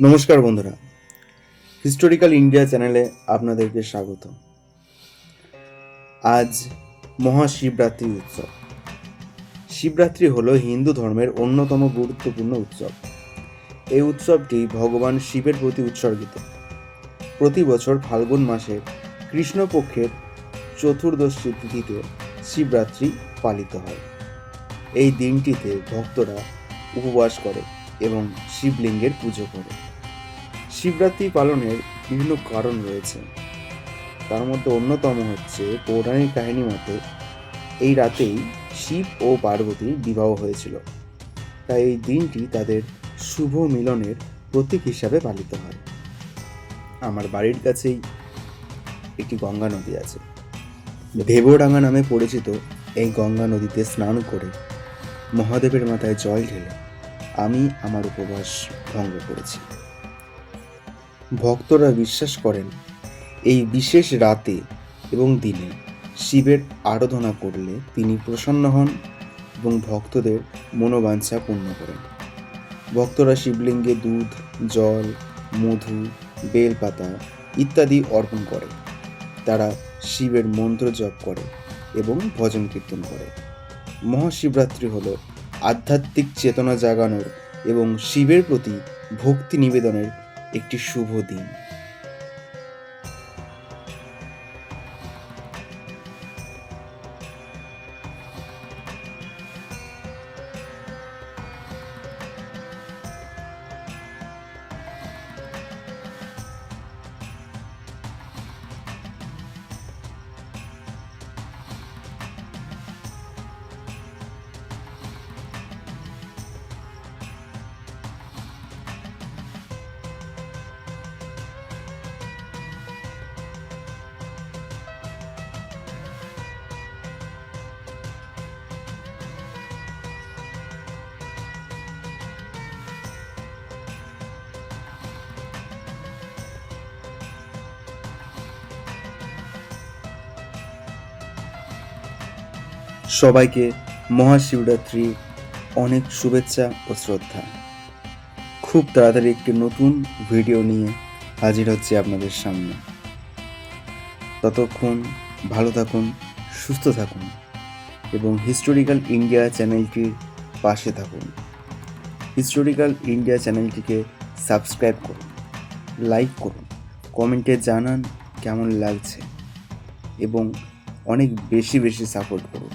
নমস্কার বন্ধুরা। Historical India চ্যানেলে আপনাদেরকে স্বাগত। আজ মহাশিবরাত্রি উৎসব। শিবরাত্রি হলো হিন্দু ধর্মের অন্যতম গুরুত্বপূর্ণ উৎসব। এই উৎসবটি ভগবান শিবের প্রতি উৎসর্গিত। প্রতি বছর ফাল্গুন মাসের কৃষ্ণপক্ষের চতুর্দশী তিথিতে শিবরাত্রি পালিত হয়। এই দিনটিতে ভক্তরা উপবাস করে। এবং শিবলিঙ্গের পুজো করে। শিবরাত্রি পালনের বিভিন্ন কারণ রয়েছে। তার মধ্যে অন্যতম হচ্ছে পৌরাণিক কাহিনী মতে, এই রাতেই শিব ও পার্বতীর বিবাহ হয়েছিল। তাই এই দিনটি তাদের শুভ মিলনের প্রতীক হিসাবে পালিত হয়। আমার বাড়ির কাছেই একটি গঙ্গা নদী আছে। দেবডাঙ্গা নামে পরিচিত এই গঙ্গা নদীতে স্নান করে মহাদেবের মাথায় জল ঢেলে আমি আমার উপবাস ভঙ্গ করেছি। ভক্তরা বিশ্বাস করেন, এই বিশেষ রাতে এবং দিনে শিবের আরাধনা করলে তিনি প্রসন্ন হন এবং ভক্তদের মনোবাঞ্ছা পূর্ণ করেন। ভক্তরা শিবলিঙ্গে দুধ, জল, মধু, বেলপাতা ইত্যাদি অর্পণ করে। তারা শিবের মন্ত্র জপ করে এবং ভজন কীর্তন করে। মহাশিবরাত্রি হল আধ্যাত্মিক চেতনা জাগানোর এবং শিবের প্রতি ভক্তি নিবেদনের একটি শুভ দিন। সবাইকে মহাশিবরাত্রি অনেক শুভেচ্ছা ও শ্রদ্ধা। খুব তাড়াতাড়ি একটি নতুন ভিডিও নিয়ে হাজির হচ্ছে আপনাদের সামনে। ততক্ষণ ভালো থাকুন, সুস্থ থাকুন এবং হিস্টোরিক্যাল ইন্ডিয়া চ্যানেলটির পাশে থাকুন। হিস্টোরিক্যাল ইন্ডিয়া চ্যানেলটিকে সাবস্ক্রাইব করুন, লাইক করুন, কমেন্টে জানান কেমন লাগছে এবং অনেক বেশি বেশি সাপোর্ট করুন।